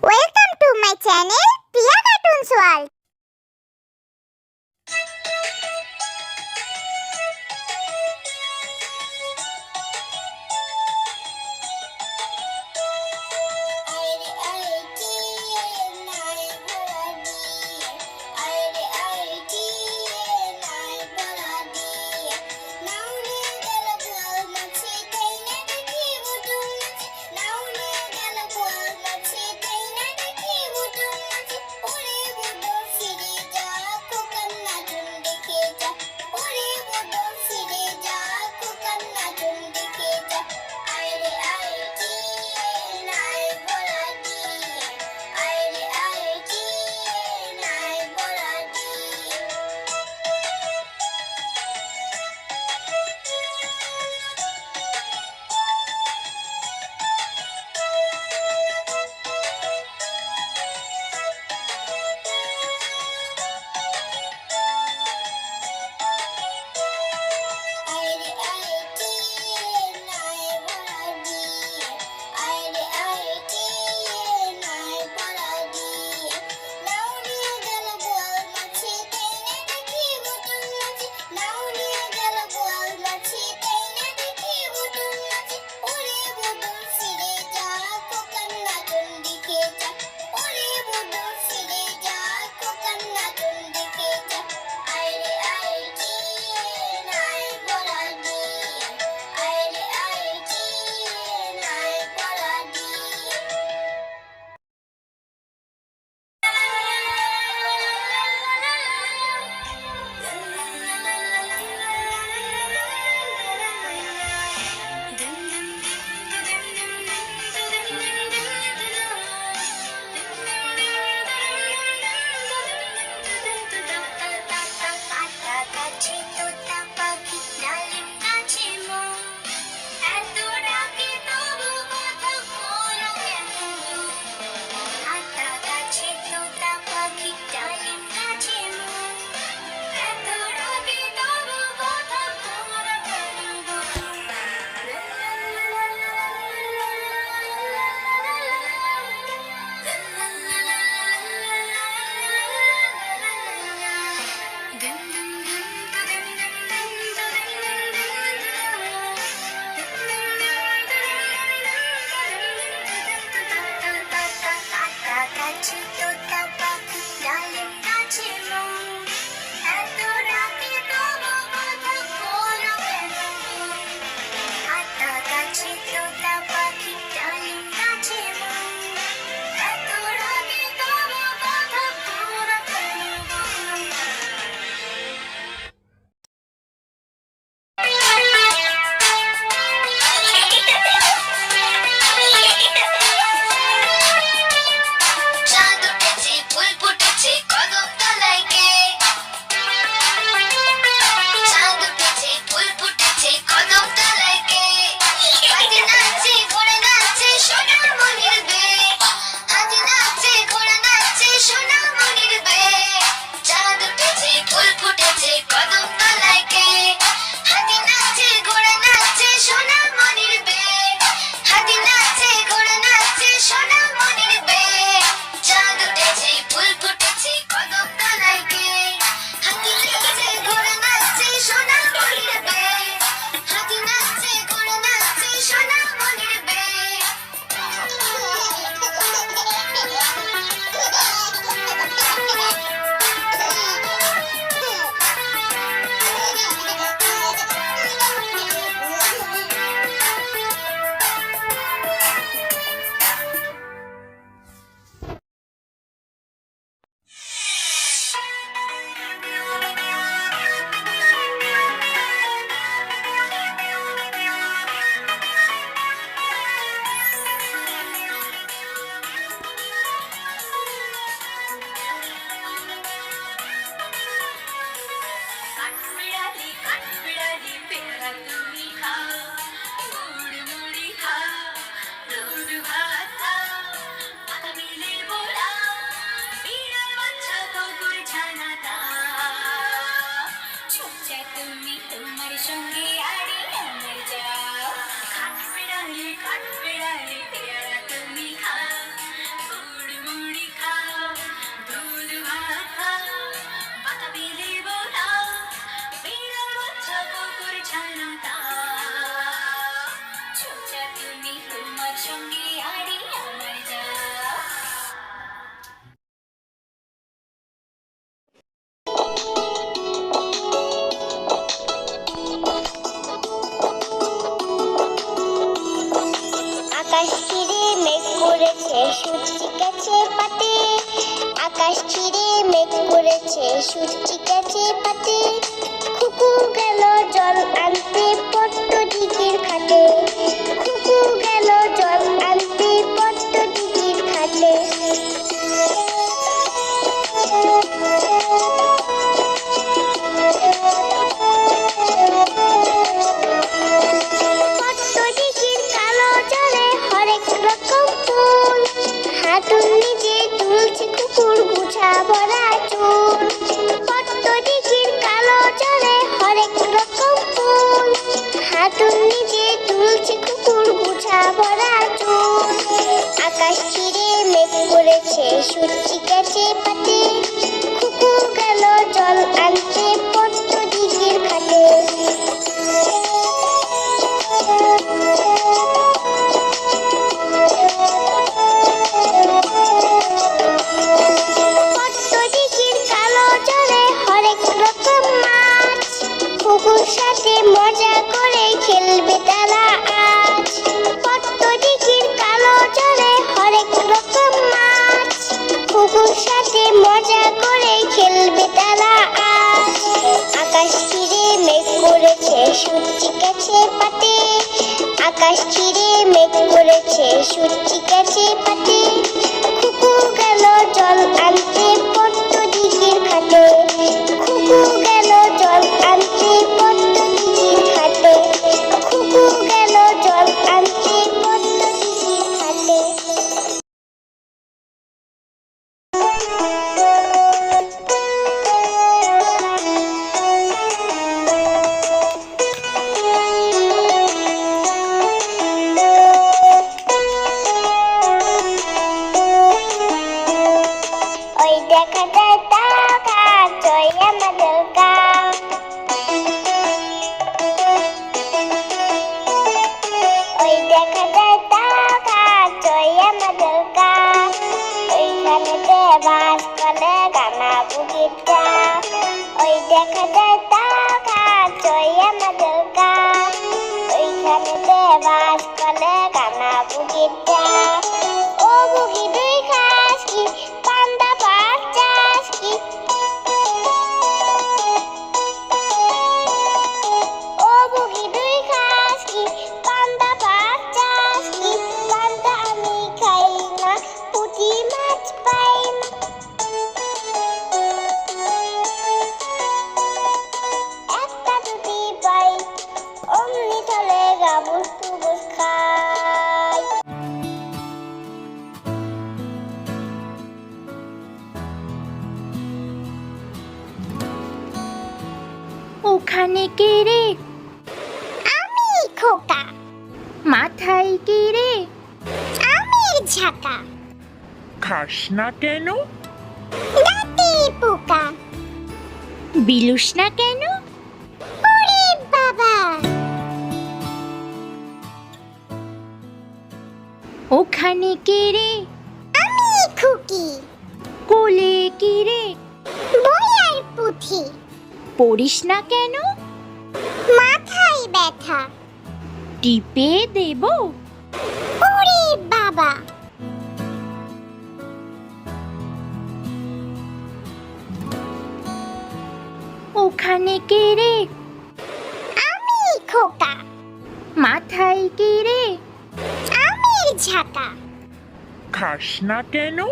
Welcome to my channel, Tia Cartoons World. আকাশ চিরে মেঘ করেছে সূর্যি গেছে পাতে। আকাশ চিরে মেঘ করেছে সূর্যি গেছে পাতে। খুকু গেল জল আনতে পট্ট দিকের খাটে? হাঁটুর নিচে তুলছে কুকুর, গুছা ভরা চুল। আকাশ ছিঁড়ে মেঘ করেছে, সূর্যি গেছে পাতে। কুকুর গেল জল আনতে মজা করে খেলবে তারা আজ। পট্টদিঘির কালো জলে হরেক রকম মাছ। কুকুর সাথে মজা করে খেলবে তারা আজ। আকাশ ছিঁড়ে মেঘ করেছে সূর্যি গেছে পাতে। আকাশ ছিঁড়ে মেঘ করেছে সূর্যি গেছে পাতে। খুকু গেল জল আনতে পট্ট দিঘির ঘাটে। তাকা জয় আমাদের গাঁ ওই দেখা যায় তাকা আমাদের গাঁ ওইখানেতে বাস করে গানা বুগিটা ওই দেখা যায় তাকা আমাদের ওইখানেতে বাস করে গানা বুগিটা ও বুগি ওখানে কে রে? আমি খোকা। মাথায় কে রে? আমি ঝাঁকা। খাস না কেন? দাঁতে পোকা। বিলুস না কেন? ওরে বাবা। ওখানে কে রে? আমি খুকি। কোলে কে রে? বই আর পুঁথি। পড়িস না কেন? মাথায় ব্যথা। টিপে দেব। ওরে বাবা। ওখানে কে রে? আমি খোকা। মাথায় কে রে? আমি ঝাঁকা। খাস না কেন?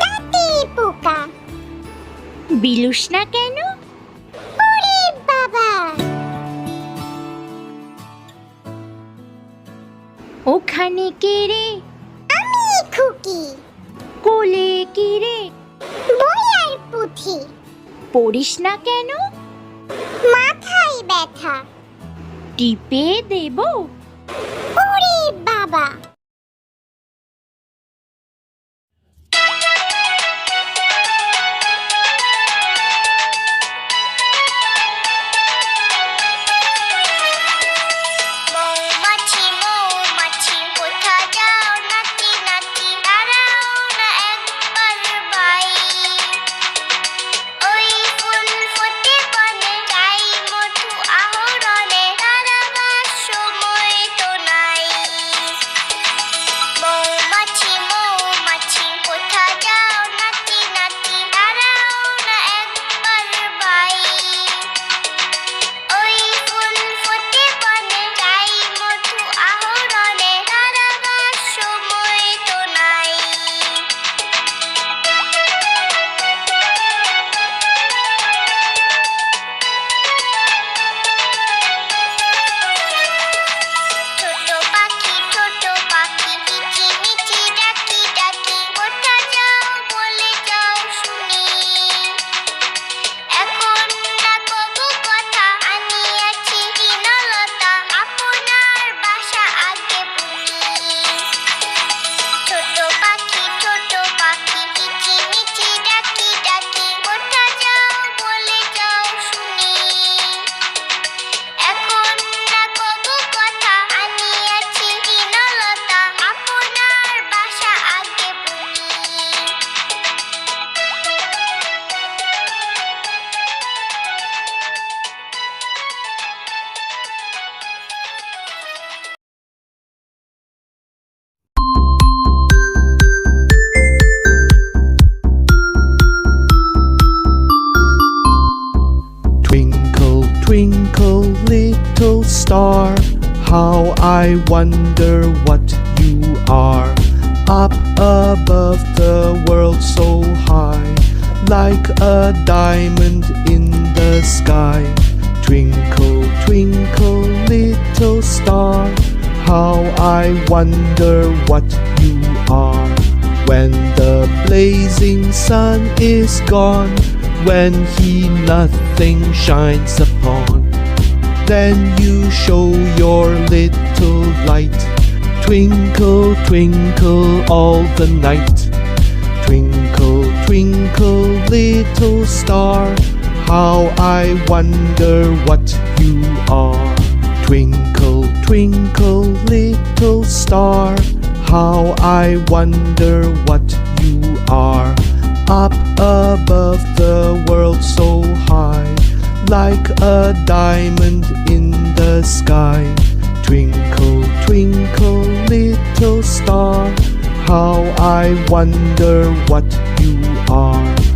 দাঁতে পোকা। বিলুস না কেন? বাবা। ওখানে কে রে? আমি খুকি। কোলে কে রে? বই আর পুঁথি। পড়িস না কেন? মাথায় ব্যথা। টিপে দেব? ওরে বাবা। Wonder what you are. Up above the world so high, like a diamond in the sky. Twinkle, twinkle, little star, how I wonder what you are. When the blazing sun is gone, when he nothing shines upon, then you show your little light. Twinkle, twinkle all the night. Twinkle, twinkle, little star, how I wonder what you are. Twinkle, twinkle, little star, how I wonder what you are. Up above the world so high, like a diamond in the sky. Twinkle, twinkle, little star, how I wonder what you are.